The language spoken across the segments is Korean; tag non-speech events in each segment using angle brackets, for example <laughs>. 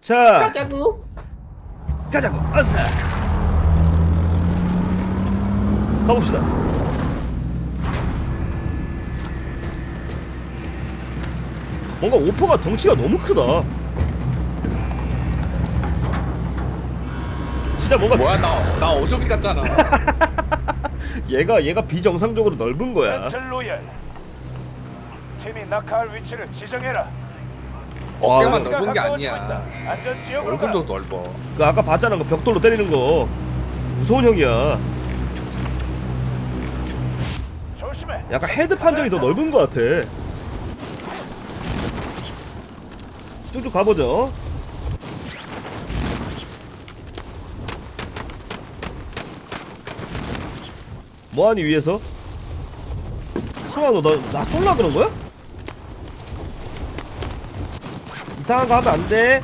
자 가자고. 가자고 어서 가봅시다. 뭔가 오퍼가 덩치가 너무 크다 진짜 뭔가 뭐야 나 나 어저기 같잖아. <laughs> 얘가 얘가 비정상적으로 넓은 거야. 로얄. 팀이 낙하할 위치를 지정해라. 와, 어깨만 그- 넓은 게 가까워지고 아니야. 있다. 안전 지역으로 가. 얼굴도 넓어. 그 아까 봤잖아 그 벽돌로 때리는 거. 무서운 형이야. 조심해. 약간 헤드 판정이 더 넓은 것 같아. 쭉쭉 가보죠 뭐하니 위에서? 설마 너나 쏠라 그런 거야? 이상한 거 하면 안 돼.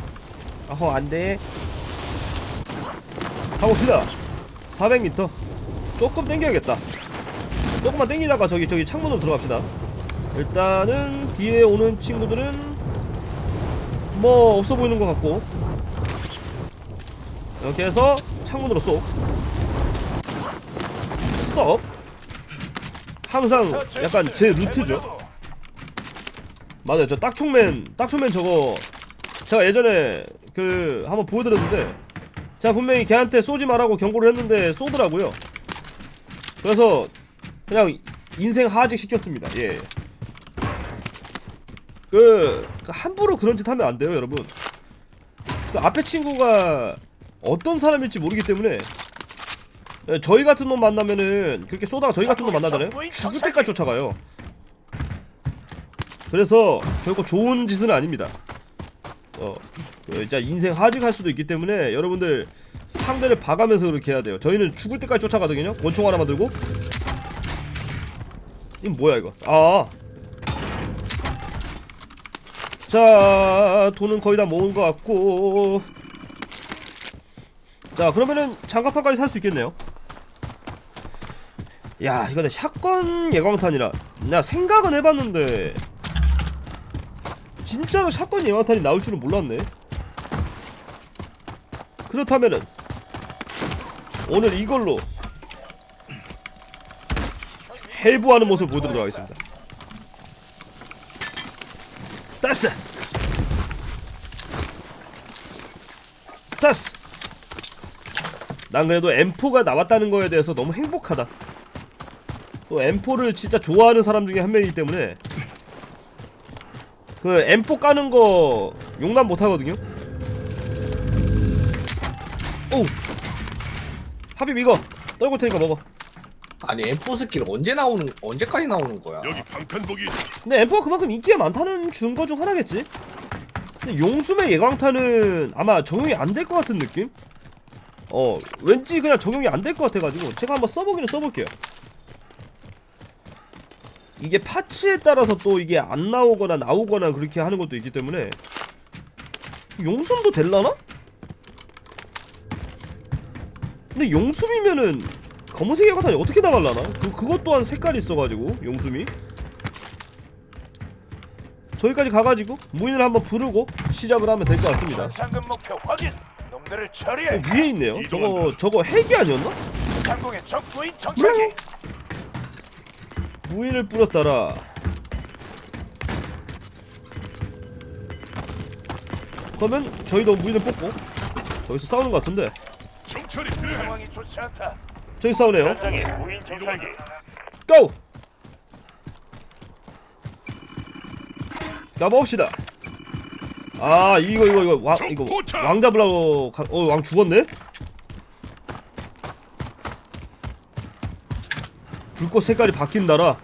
어허 안 돼. 가봅시다. 400m. 조금 당겨야겠다. 조금만 당기다가 저기 저기 창문으로 들어갑시다. 일단은 뒤에 오는 친구들은 뭐 없어 보이는 것 같고 이렇게 해서 창문으로 쏙. 쏙. 항상 약간 제 루트죠. 맞아요. 저 딱총맨, 딱총맨 저거 제가 예전에 그 한번 보여드렸는데 제가 분명히 걔한테 쏘지 말라고 경고를 했는데 쏘더라고요. 그래서 그냥 인생 하직 시켰습니다. 예. 그, 그 함부로 그런 짓 하면 안 돼요, 여러분. 그 앞에 친구가 어떤 사람일지 모르기 때문에 예, 저희 같은 놈 만나면은 그렇게 쏘다가 저희 같은 놈 만나잖아요. 죽을 때까지 쫓아가요. 그래서 결코 좋은 짓은 아닙니다. 어, 그 진짜 인생 하직할 수도 있기 때문에 여러분들 상대를 봐가면서 그렇게 해야 돼요. 저희는 죽을 때까지 쫓아가거든요. 권총 하나만 들고. 이 뭐야 이거? 아. 자, 돈은 거의 다 모은 것 같고. 자, 그러면은 장갑판까지 살 수 있겠네요. 야, 이거 내 샷건 예광탄이라. 나 생각은 해봤는데 진짜로 샷건 예광탄이 나올 줄은 몰랐네. 그렇다면은 오늘 이걸로 헬부하는 모습을 보여드리도록 하겠습니다. 따스! 따스! 난 그래도 M4가 나왔다는 거에 대해서 너무 행복하다. 또 M4를 진짜 좋아하는 사람 중에 한 명이기 때문에 그 M4 까는 거 용납 못 하거든요. 오! 하빕 이거 떨굴 테니까 먹어. 아니 M4 스킬 언제 나오는 언제까지 나오는 거야? 여기 방탄복이 근데 M4가 그만큼 인기가 많다는 증거 중 하나겠지? 근데 용숨의 예광탄은 아마 적용이 안 될 것 같은 느낌? 어 왠지 그냥 적용이 안 될 것 같아가지고 제가 한번 써보기는 써볼게요 이게 파츠에 따라서 또 이게 안 나오거나 나오거나 그렇게 하는 것도 있기 때문에 용숨도 될라나? 근데 용숨이면은 검은색 예광탄이 어떻게 나갈라나? 그, 그것 또한 색깔이 있어가지고 용숨이 저기까지 가가지고 무인을 한번 부르고 시작을 하면 될 것 같습니다. 상금 목표 확인 놈들을 어, 처리해 위에 있네요. 저거 저거 핵이 아니었나? 상공의 적 무인 정찰기 무인을 뿌렸다라. 그러면 저희도 무인을 뽑고 저기서 싸우는 것 같은데 정찰이 필요해. 상황이 좋지 않다 저기 싸우네요. 현장에 무인 정찰기 고! 가봅시다. 아 이거 이거 이거 왕 이거 왕 잡으려고 가, 어왕 죽었네? 불꽃 색깔이 바뀐다라.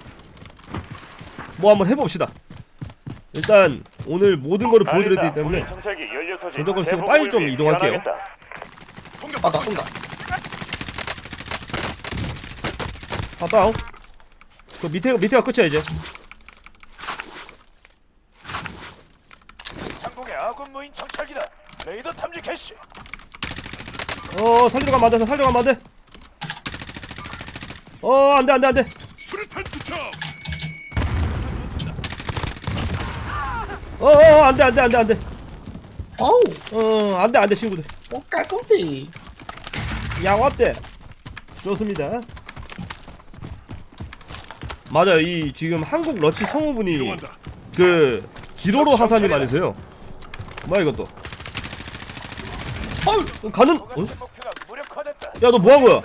뭐 한번 해봅시다. 일단 오늘 모든 거를 보여드려야 되기 때문에 저쪽을 쓰고 빨리 좀 이동할게요. 아나 쏜다. 아 다운. 그 밑에 밑에가 끝이야 이제. 상공의 아군 무인 정찰기다 레이더 탐지 캐시 어 살리러 가면 안 돼. 살리러 가면 안 돼. 어 안돼 안돼 안돼 수류탄 투척. 어어 안돼 안돼 안돼 안돼. 어우. 어 안돼 안돼 친구들. 어 깔끔해 야 왔대. 좋습니다. 맞아요. 이 지금 한국 러치 성우분이. 그 기로로 하산이 많으세요. 뭐야 이것도? 어 가는 어? 부가치 목표가 무력화됐다. 야너 뭐한 거야?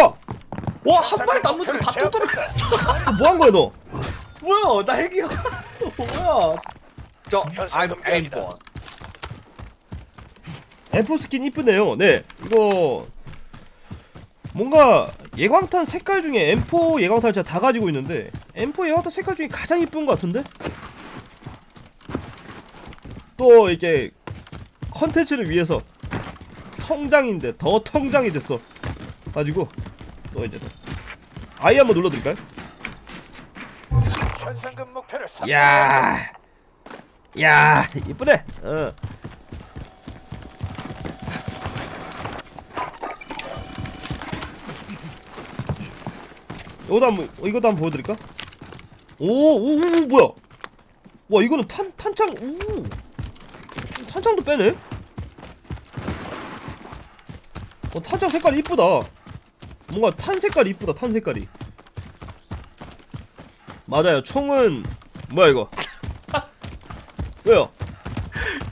야! 와 한 발에 나무들 다 뚫더라 뭐한 거야 너? 뭐야 나 핵이야 뭐야 저 I'm airborne M4 스킨 이쁘네요. 네 이거 뭔가 예광탄 색깔 중에 M4 예광탄 제가 다 가지고 있는데 M4 예광탄 색깔 중에 가장 이쁜 것 같은데? 또 이렇게 컨텐츠를 위해서 통장인데 더 통장이 됐어. 가지고 또 이제 또 아이 한번 눌러드릴까요? 현상금 목표를 상 야, 야 이쁘네. 어. 이거도 한번 어, 이것도 한번 보여드릴까? 오, 오, 오, 오 뭐야? 와 이거는 탄 탄창 오 탄창도 빼네. 어 탄창 색깔이 이쁘다. 뭔가 탄 색깔이 이쁘다 탄 색깔이. 맞아요 총은 뭐야 이거? 왜요?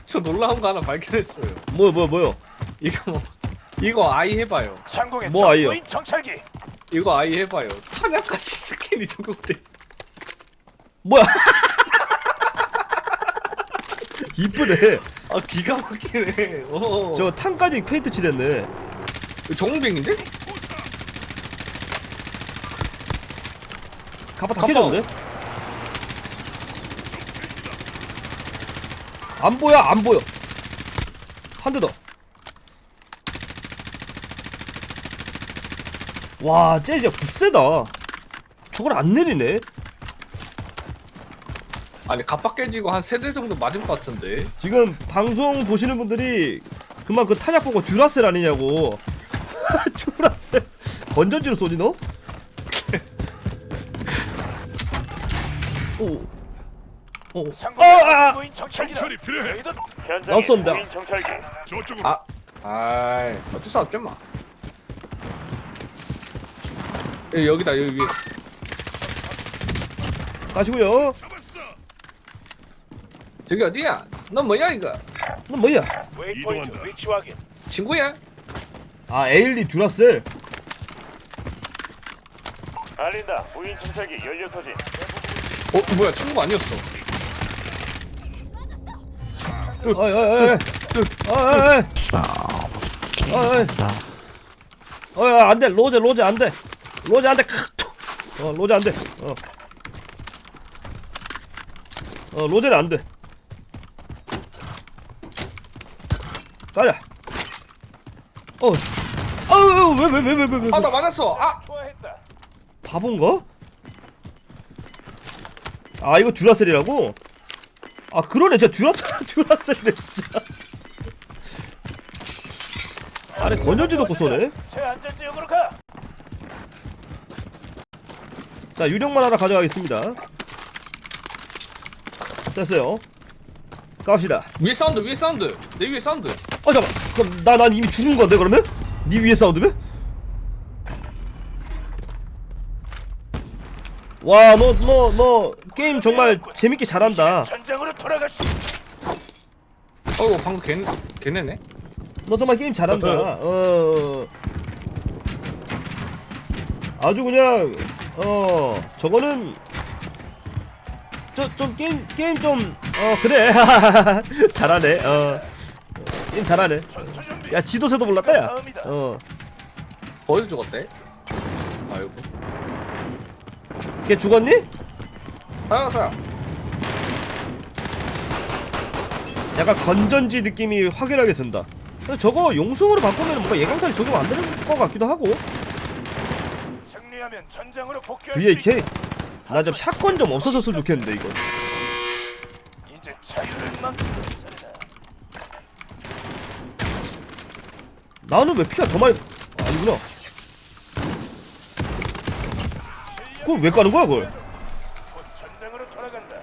저 놀라운 거 하나 발견했어요 뭐야 뭐야 뭐야? 이거 이거 아이 해봐요 상공의 뭐 아이요? 정찰기. 이거 아이 해봐요 탄약까지 스캔이 적용돼 뭐야? <laughs> 이쁘네. 아 기가 막히네 어 저 탄까지 페인트 칠했네. 정빙인데? 가파 다. 깨졌는데? 안 보여 안 보여. 한 대 더. 와, 쟤 진짜 굳세다. 저걸 안 내리네. 아니 갑박 깨지고 한 세 대 정도 맞은 것 같은데 지금 방송 보시는 분들이 그만 그 탄약 보고 듀라셀 아니냐고. <laughs> 듀라셀. 건전지로 쏘니 너? 오. 오. 아, 아, 아. 정찰기다. 정찰이 필요해. 나왔습니다. 무인 정찰기. 저쪽으로. 아 아이 어쩔 수 없죠 뭐 예, 여기다 여기 가시고요. 잡았어. 저기 어디야? 너 뭐야 이거? 너 뭐야? 웨이포인트 이동한다. 위치 확인. 친구야? 아 에일리 듀라셀. 알린다. 무인 정찰기 연료 소진. 어 뭐야 친구 아니었어 어이 어이 어이. 어이 어이. 어이 안돼 로제 로제 안돼. 로제 안돼. 어 로제 안돼. 어. 어 로제는 안돼. 가자. 어. 아유 왜왜 왜 왜 왜왜 아 나 맞았어 아. 바본가? 아 이거 듀라셀이라고? 아 그러네 진짜 듀라 <laughs> 듀라셀이네 진짜 안에 건전지 넣고 쏘네 새 안전 지역으로 가. 자 유령만 하나 가져가겠습니다 됐어요 갑시다 위에 사운드 위에 사운드 내 위에 사운드 어 잠깐 그럼 나 난 이미 죽은 건데 그러면? 니 위에 사운드면? 와 너 너 너 게임 정말 재밌게 잘한다 전장으로 돌아갈 수. 어이구 방금 걔, 걔네네 너 정말 게임 잘한다. 어. 아주 그냥 어 저거는 저 좀 게임 게임 좀 어 그래 <laughs> 잘하네. 어 게임 잘하네. 전투 준비. 야 지도세도 몰랐다 야. 다음이다. 어. 어디서 죽었대? 아이고 걔 죽었니? 살았어 약간 건전지 느낌이 확연하게 든다. 근데 저거 용승으로 바꾸면 뭔가 예강탄이 적용 안 되는 것 같기도 하고. 승리하면 전장으로 복귀할 수 VAK. 있다. 나 좀 샷건 좀 없어졌으면 좋겠는데 이거. 이제 자유를. 나는 왜 피가 더 많이 아니구나 그걸 왜 까는 거야 그걸? 곧 전장으로 돌아간다.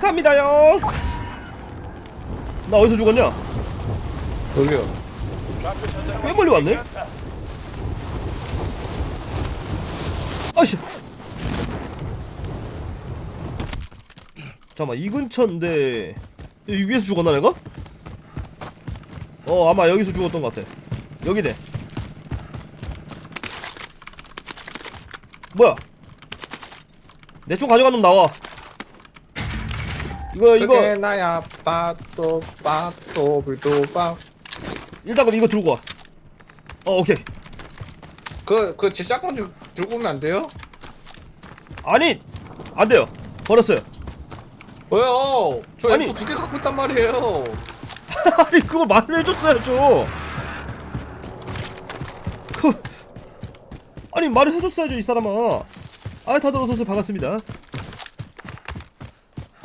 갑니다요. 나 어디서 죽었냐? 여기요. 좌표 전장 꽤 멀리 왔네. 아이씨. 잠깐만 이 근처인데 이 위에서 죽었나 내가? 어 아마 여기서 죽었던 것 같아. 여기네 뭐야 내 총 가져간 놈 나와 이거 이거 그게 나야 빠또 빠또 불도빠 일단 그럼 이거 들고 와어 오케이 그그 제 짝만 좀 들고 오면 안 돼요? 아니 안 돼요 버렸어요 왜요? 저. 아니 두개 갖고 있단 말이에요 <laughs> 아니 그걸 말을 해줬어야죠. 그 아니 말을 해줬어야죠 이 사람아. 아 다들 어서 오세요 반갑습니다.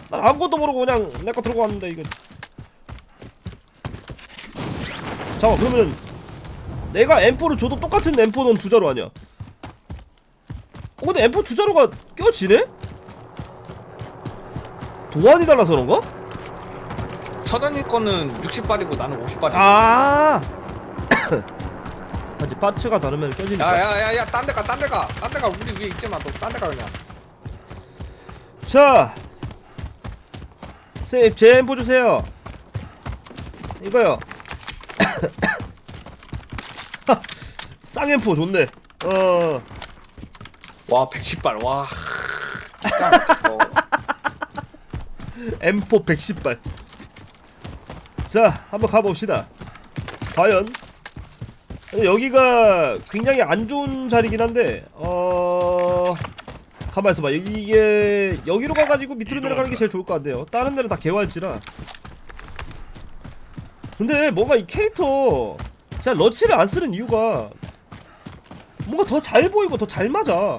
난 아무것도 모르고 그냥 내 거 들고 왔는데 이거. 잠깐 그러면 내가 M4를 줘도 똑같은 M4는 두 자루 아니야? 어 근데 M4 두 자루가 껴지네? 도안이 달라서 그런가? 사장님 거는 60발이고 나는 50발이야 아 맞지 파츠가 다르면 껴지니까. 야야야야 딴 데 가 딴 데 가. 딴 데 가. 우리 위에 있지 마너 딴데 가 그냥. 자 세입 제 엠포 주세요. 이거요. <coughs> 쌍엠포 좋네. 어. 와 110발. 와. 짱, 어. M4 110발. 자 한번 가봅시다. 과연 여기가 굉장히 안 좋은 자리긴 한데 어 가만 있어봐 이게 여기로 가가지고 밑으로 내려가는 게 제일 좋을 것 같네요 다른 데는 다 개활지라 근데 뭔가 이 캐릭터 제가 러치를 안 쓰는 이유가 뭔가 더 잘 보이고 더 잘 맞아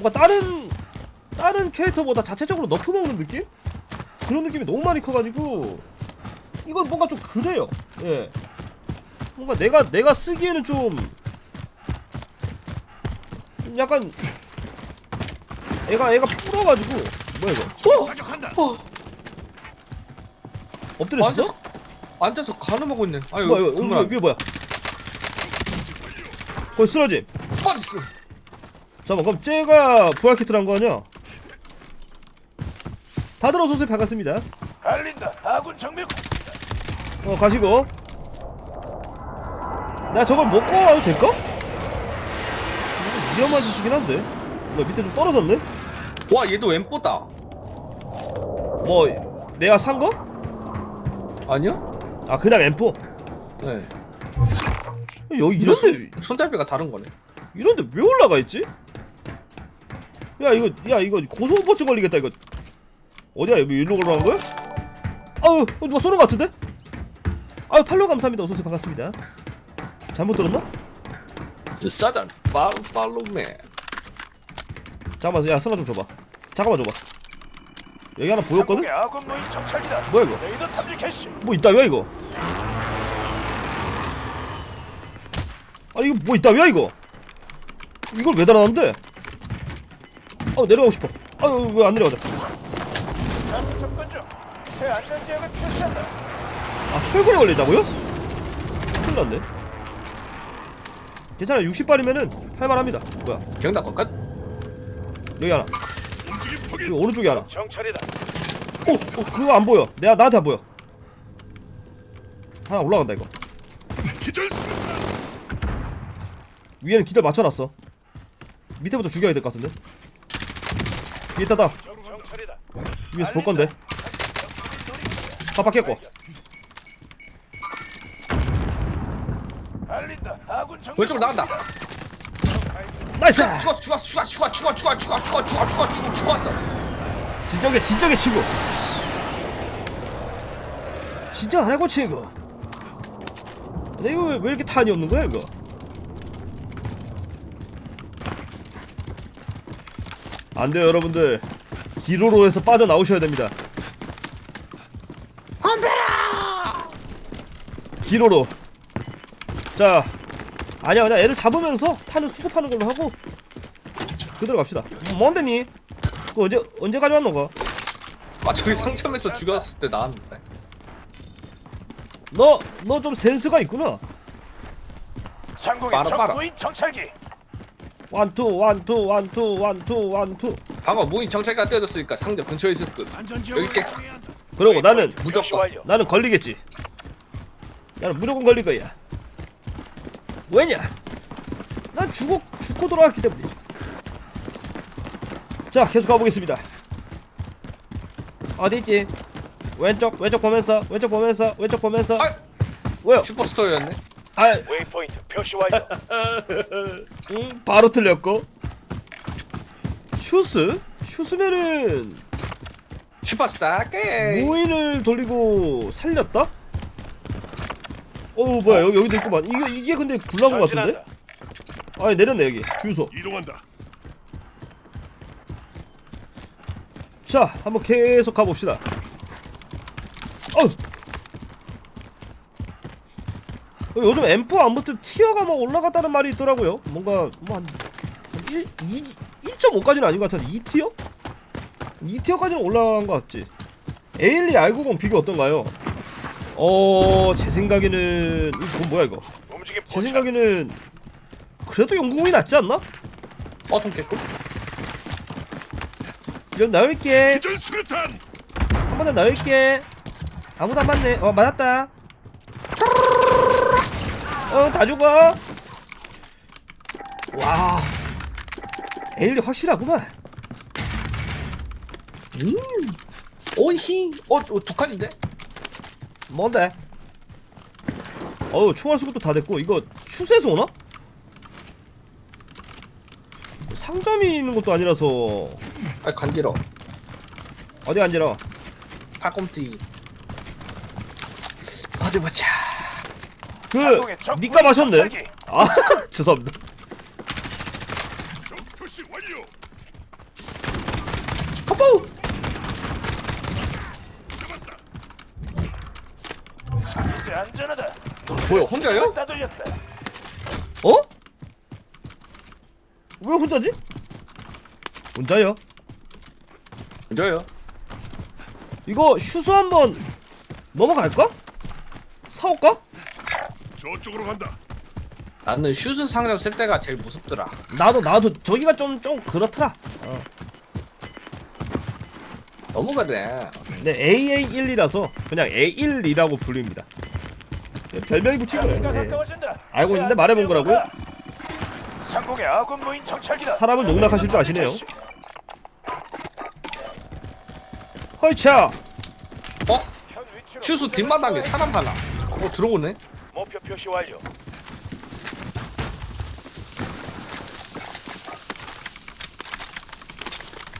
뭔가 다른 다른 캐릭터보다 자체적으로 너프 먹는 느낌? 그런 느낌이 너무 많이 커가지고 이건 뭔가 좀 그래요. 예. 뭔가 내가 내가 쓰기에는 좀좀 약간 애가 애가 불어가지고 뭐야 이거? 사격한다. 엎드렸어? 앉아서 가늠하고 있네 아유 뭐야 이거 이거, 이게 뭐야? 거기 쓰러짐. 빠졌어 잠깐만 그럼 쟤가 부활 키트란 거 아니야? 다들 어서 오세요 반갑습니다. 알린다. 아군 정밀 어 가시고 나 저걸 먹고 와도 될까? 이거 위험한 짓이긴 한데 뭐 밑에 좀 떨어졌네? 와 얘도 엠뽀다 뭐 내가 산 거? 아니요? 아 그냥 M4 네 여기 이런데 손잡이가 다른 거네 이런데 왜 올라가 있지? 야 이거 야 이거 고소공포증 걸리겠다 이거 어디야 여기 일로 올라간 거야? 어, 누가 쏘는 거 같은데? 아유 팔로우 감사합니다 어서오세요 반갑습니다 잘못 들었나? 사장 팔로 팔로맨 잠깐만 야 쓰나 좀 줘봐 잠깐만 줘봐 여기 하나 보였거든? 상공의 아군 무인 정찰기다. 뭐야 이거 레이더 탐지 캐시. 뭐 있다며 이거 아니 이거 뭐 있다며 이거 이걸 왜 달아놨는데 어 내려가고 싶어 아유 왜 안 내려가자 상공 접근 중. 새 안전 지역을 표시한다. 아 철근에 걸려있다고요? 큰일 났네 괜찮아 60발이면은 할만합니다. 뭐야? 경다 거끝? 여기 하나. 여기. 오른쪽에 하나. 정찰이다. 어, 어 그거 안 보여. 내가 나한테 안 보여. 하나 올라간다 이거. 기절. 위에는 기절 맞춰놨어. 밑에부터 죽여야 될 것 같은데. 위에 정찰이다. 위에서 볼 건데. 깜빡했고 알린다. 아군 정밀 왼쪽으로 나간다 나이스 죽었어 죽었어 죽었어 죽었어 죽었어 죽었어 죽었어 죽었어 죽었어 죽었어 죽었어 진정해 진정해 친구 진정하라고 친구 근데 이거 왜, 왜 이렇게 탄이 없는 거야 이거 안 돼요 여러분들 기로로에서 빠져 나오셔야 됩니다 안돼라 기로로 자 아니야 그냥 애를 잡으면서 탄을 수급하는 걸로 하고 그대로 갑시다 뭔데 니? 그 언제 언제 가져왔노 거? 아 저기 상점에서 죽였을 때 나왔는데 너너 좀 센스가 있구나 상공의 빨아, 빨아. 적무인 정찰기. 원투 원투 원투 원투 원투 방금 무인 정찰기가 떼어졌으니까 상점 근처에 있을 듯 여기 있게 그러고 나는 무조건. 완료. 나는 걸리겠지 나는 무조건 걸릴 거야 왜냐? 난 죽고 죽고 돌아왔기 때문에 자 계속 가보겠습니다. 어디 있지? 왼쪽 왼쪽 보면서 왼쪽 보면서 왼쪽 보면서. 아! 왜요? 슈퍼스토어였네. 아 웨이포인트 표시 완료. <laughs> 음, 바로 틀렸고. 슈스? 슈스면은 슈퍼스타 게임 무인을 돌리고 살렸다? 어우 뭐야 여기 여기도 있구만 이게 이게 근데 굴라고 같은데? 전진한다. 아 내렸네 여기 주유소 이동한다. 자 한번 계속 가봅시다 어우 어, 요즘 M4 아무튼 티어가 뭐 올라갔다는 말이 있더라고요 뭔가 뭐한 1, 2, 1.5까지는 아닌 것 같은데 2티어? 2티어까지는 올라간 것 같지 A12 R90 비교 어떤가요? 어... 제 생각에는 이거 뭐야 이거? 제. 생각에는 그래도 영국이 낫지 않나? 어 통깨꿀? 이런 나올게. 기절 수류탄. 한 번더 넣을게. 아무도 안 맞네. 어 맞았다. 어 다 죽어. 와. 에일리 확실하구만. 음. 오히. 어, 어 독한인데 뭔데? 어우 총알 수급도 다 됐고 이거 슈스에서 오나? 상점이 있는 것도 아니라서. 아 간지러 어디 앉으러 팔꿈치. 어디 보자 그 무인 마셨네. 아 <laughs> 죄송합니다 적 표시 완료. 허포 잡았다. 이제 안전하다. 뭐야 혼자요? 따돌렸다. 어? 왜 혼자지? 혼자요? 혼자요 이거 슈스 한번 넘어갈까? 사올까? 저쪽으로 간다. 나는 슈즈 상점 쓸 때가 제일 무섭더라 나도 나도 저기가 좀 좀 그렇더라. 너무 그래 네 AA12라서 그냥 A12라고 불립니다. 네, 별명이 붙인 거예요. 가스가 네. 가까워진다. 알고 있는데 말해본 거라고요? 상공의 아군 무인 정찰기다. 사람을 농락하실 줄 아시네요. 헐차. 어? 현 위치로 뒷마당에 사람 하나 어 들어오네 목표 표시 완료.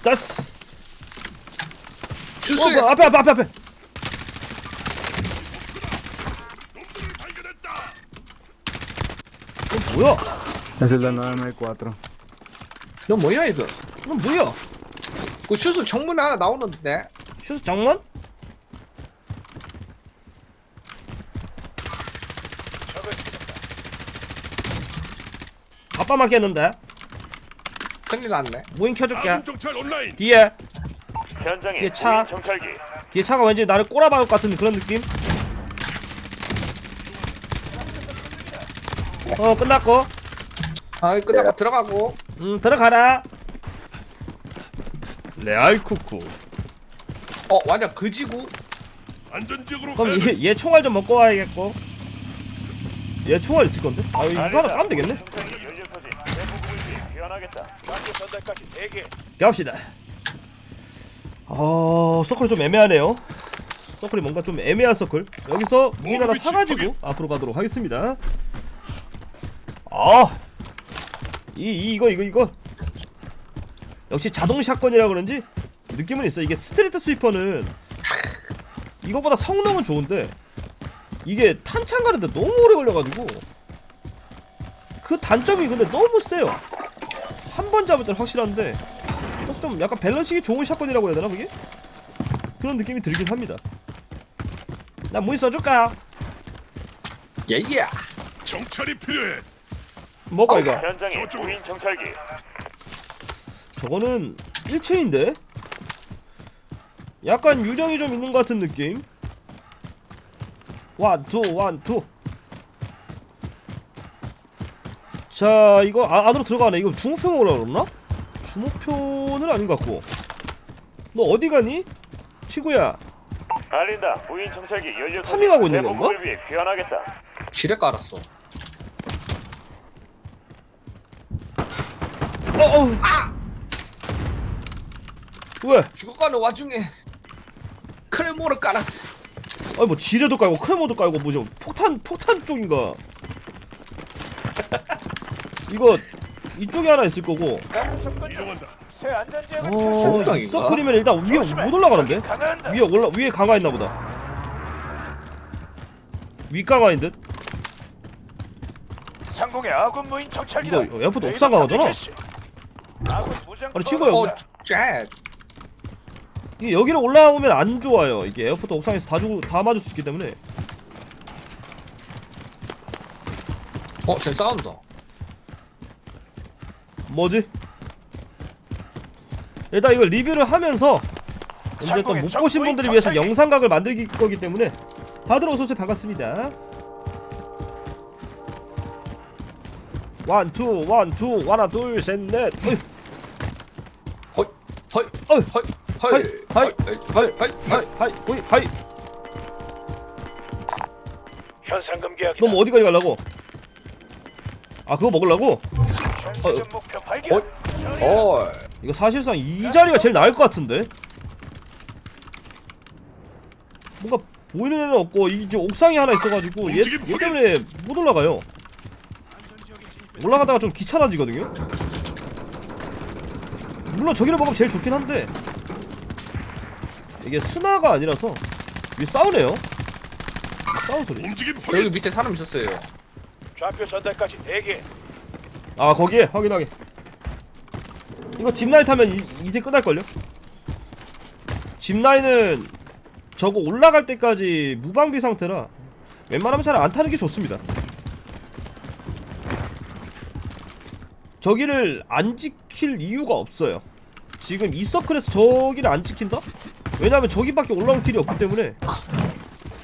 따스. 슈즈 어, 뭐, 앞에 앞에 앞에 앞에. 놈들을 발견했다. 어, 뭐야? Es el de 994. 너 뭐야 이거 이건 뭐야? 그 슈즈 정문에 하나 나오는데 슈스? 적을 아빠 맞겠는데? 큰일 났네 무인 켜줄게. 아군 정찰 온라인. 뒤에 현장에 뒤에 차. 정찰기. 뒤에 차가 왠지 나를 꼬라박을 것 같은 그런 느낌? 어 끝났고. 아 끝나고 들어가고. 음 들어가라. 레알 쿠쿠. 어 완전 그지구? 안전지역으로 그럼 가야 얘, 얘 총알 좀 먹고 와야겠고. 얘 총알 있을 건데? 아 이거 하나 까면 되겠네. 연료 귀환하겠다. 전달까지 4개. 갑시다. 어 서클이 좀 애매하네요. 서클이 뭔가 좀 애매한 서클. 여기서 무기 하나 사가지고 앞으로 가도록 하겠습니다 아 이 이, 이거 이거 이거 역시 자동 샷건이라 그런지 느낌은 있어 이게 스트리트 스위퍼는 이거보다 성능은 좋은데 이게 탄창 가는데 너무 오래 걸려가지고 그 단점이 근데 너무 세요 한 번 잡을 때는 확실한데 그래서 좀 약간 밸런싱이 좋은 샷건이라고 해야 되나 그게? 그런 느낌이 들긴 합니다 나 무인 써줄까? 예예 정찰이 필요해. 먹어 이거 현장에. 무인 정찰기. 저거는 1층인데? 약간 유정이 좀 있는 것 같은 느낌? 원, 투, 원, 투. 자, 이거 아, 안으로 들어가네. 이거 주목표 먹으라 그랬나? 주목표는 아닌 것 같고. 너 어디 가니? 친구야. 알린다. 무인 정찰기 연료 파밍하고 있는 건가? 위해 귀환하겠다. 지뢰 깔았어. 어, 어. 왜? 죽어가는 와중에 크레모를 깔았어. 아니 뭐 지뢰도 깔고 크레모도 깔고 뭐죠? 폭탄 폭탄 쪽인가? <laughs> 이거 이쪽에 하나 있을 거고. 가스 접근 중. 이동한다. 새 안전 지역을 어. 서클이면 일단 위에 조심해. 못 올라가는데? 강화한다. 위에 올라 위에 강화 있나 보다. 위 강화인 듯. 상공의 아군 무인 정찰기다. 이거 에어포트 레이더 옥상 강화잖아? 탑재 개시. 아니, 친구야, 어, 잭. 이게 여기로 올라오면 안 좋아요. 이게 에어포트 옥상에서 다 주고 다 맞을 수 있기 때문에. 어, 쟤 싸운다. 뭐지? 일단 이걸 리뷰를 하면서 이제 또못적 보신 분들을 위해서. 영상각을 만들 거기 때문에 다들 어서 오세요 반갑습니다. 원투 원투 하나 둘셋넷 허이, 어이 하이, 하이, 허이, 허이, 하이 하이 호이 하이 현상금 계약. 너뭐 어디까지 가려고? 아 그거 먹으려고? 목표 발견. 허이. 이거 사실상 이 자리가 제일 나을 것 같은데? 뭔가 보이는 애는 없고 이 지금 옥상이 하나 있어가지고 얘, 얘! 때문에 못 올라가요 올라가다가 좀 귀찮아지거든요? 물론 저기를 먹으면 제일 좋긴 한데 이게 스나가 아니라서 이게 싸우네요 싸우 소리 움직임 여기 확인. 밑에 사람 있었어요. 좌표 전달까지 대기. 아 거기에 확인하게 이거 짚라인 타면 이, 이제 끝날걸요? 짚라인은 저거 올라갈 때까지 무방비 상태라 웬만하면 잘 안 타는 게 좋습니다 저기를 안 지킬 이유가 없어요 지금 이 서클에서 저기를 안 지킨다? 왜냐면 저기밖에 올라올 길이 없기 때문에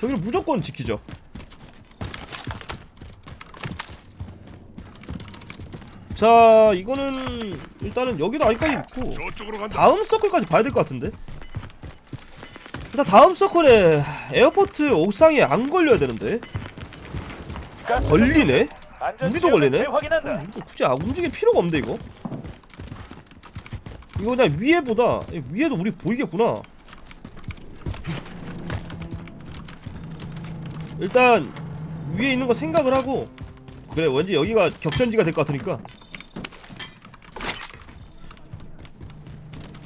저기를 무조건 지키죠 자 이거는 일단은 여기도 아직까지 있고. 다음 서클까지 봐야 될 것 같은데 일단 다음 서클에 에어포트 옥상에 안 걸려야 되는데 걸리네? 우리도 걸리네? 이거 굳이 아, 움직일 필요가 없는데 이거 이거 그냥 위에 보다 이 위에도 우리 보이겠구나. 일단 위에 있는 거 생각을 하고 그래 왠지 여기가 격전지가 될 것 같으니까.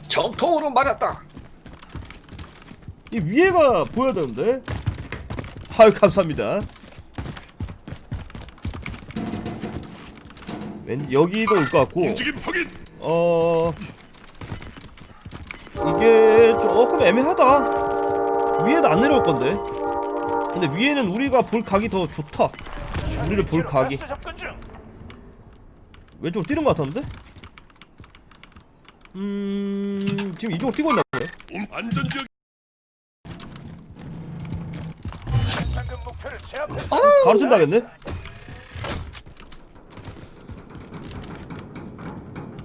정통으로 맞았다. 이 위에가 보여야 되는데? 아유 감사합니다. 왠 여기도 올 것 같고. 움직임 확인. 어 이게 조금 애매하다. 위에도 안 내려올 건데. 근데 위에는 우리가 볼 각이 더 좋다. 우리를 볼 각이. 왼쪽으로 뛰는 것 같았는데? 음 지금 이쪽으로 뛰고 있나 보네. 제압해. 가로등 당했네?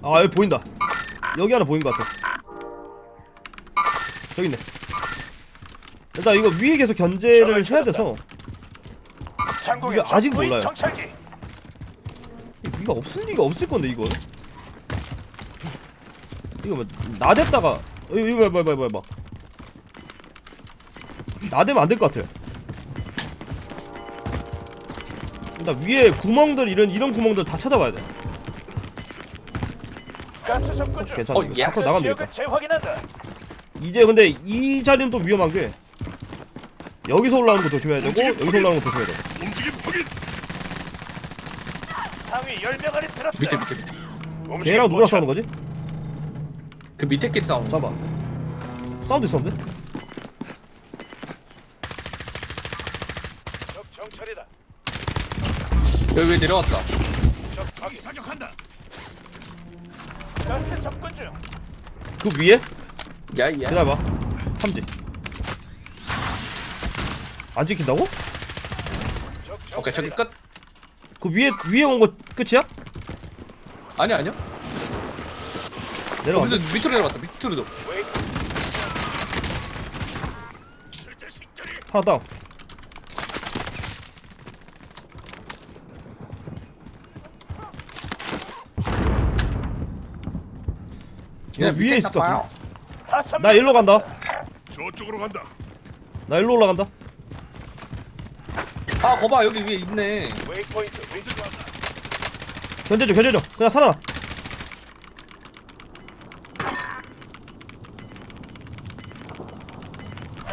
아 여기 보인다. 여기 하나 보인 것 같아 저기 있네 일단 이거 위에 계속 견제를 해야 돼서 이게 적 아직 몰라요. 정찰기. 이거 없을 리가 없을 건데 이거 이거 뭐 나댔다가 이거 이거 봐봐 봐봐 봐봐 나대면 안 될 것 같아요 일단 위에 구멍들 이런 이런 구멍들 다 찾아봐야 돼 가스 접근 중. 괜찮아 어, 이거 야. 밖으로 나가면 되겠다 재확인한다. 이제 근데 이 자리는 또 위험한 게 여기서 올라오는 거 조심해야 되고 여기서 올라오는 거 조심해야 돼 움직임 확인. 상위 10명 안에 들었다. 밑에, 밑에, 밑에. 움직임 걔랑 누구랑 못 싸우는 거지? 그 밑에 싸우는 거. 잠깐만 사운드 있었는데? 적 정찰이다. 여기 왜 내려왔다. 적 파기 사격한다. 가스 접근 중. 그 위에? 야야. 기다려봐. 탐지. 안? 적, 오케이 저기 끝. 그 위에 위에 온 거 끝이야? 아니 아니요 내려가 밑으로 밑으로 내려갔다 밑으로 하나 다운. 그냥 위에 있을 것. 같은데 다섯 나 일로 간다 저쪽으로 간다. 나 일로 올라간다 아 거봐 여기 위에 있네 웨이포인트 위치. 견제줘 견제줘 그냥 살아나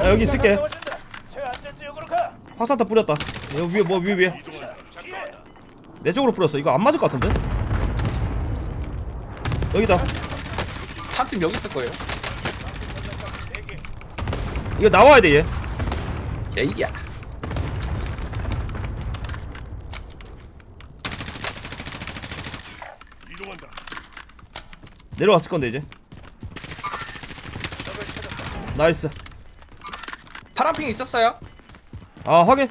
야 여기 있을게 가까워진다. 새 안전 지역으로 가. 화산탄 뿌렸다 여기 위에 뭐 위에 위에 뒤에. 내 쪽으로 뿌렸어 이거 안 맞을 것 같은데? 여기다 한 팀 여기 있을 거예요 이거 나와야 돼얘 예이야 이동한다. 내려왔을 건데 이제 나이스 파란핑 있었어요 아 확인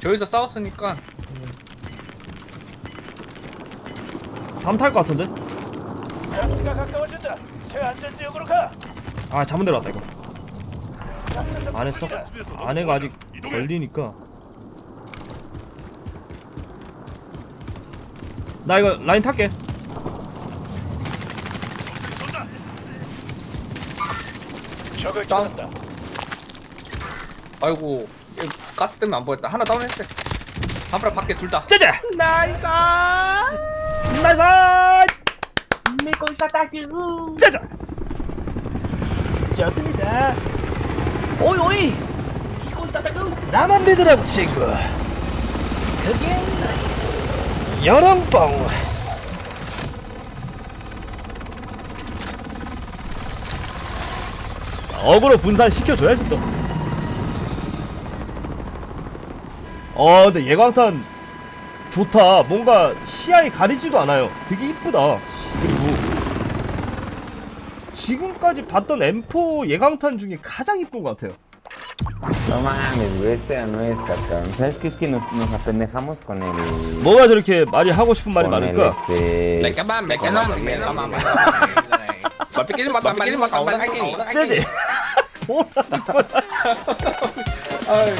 저기서 싸웠으니까 다음 탈것 같은데? 가스가 가까워진다. 새 안전 지역으로 가. 아 잘못 내려왔다 이거 안 했어? 중이다. 안해가 아직 걸리니까 나 이거 라인 탈게 적을 다운. 찾았다. 아이고 이거 가스 때문에 안 보였다 하나 다운했어 한프라 밖에 둘다 짜자! 나이스 나이스! 미고 사다규 짜자! 좋습니다 오이 오이 이고 사다규 나만 믿으라고 친구 그게 여랑뽕 어그로 분산 시켜줘야지 또. 어 근데 예광탄 좋다. 뭔가 시야에 가리지도 않아요. 되게 이쁘다. 지금까지 봤던 M4 예광탄 중에 가장 이쁜 것 같아요. No mames, güey, este no es, cabrón. ¿Sabes qué? Es que nos, nos apendejamos con el... 뭐가 저렇게 말이 하고 싶은 말이 con el, 많을까? este... 맥가만 맥가만 맥가만 말피끼리 맞다 말피끼리 맞다 말피끼리 쟤지. 뭐라는 거야? 아유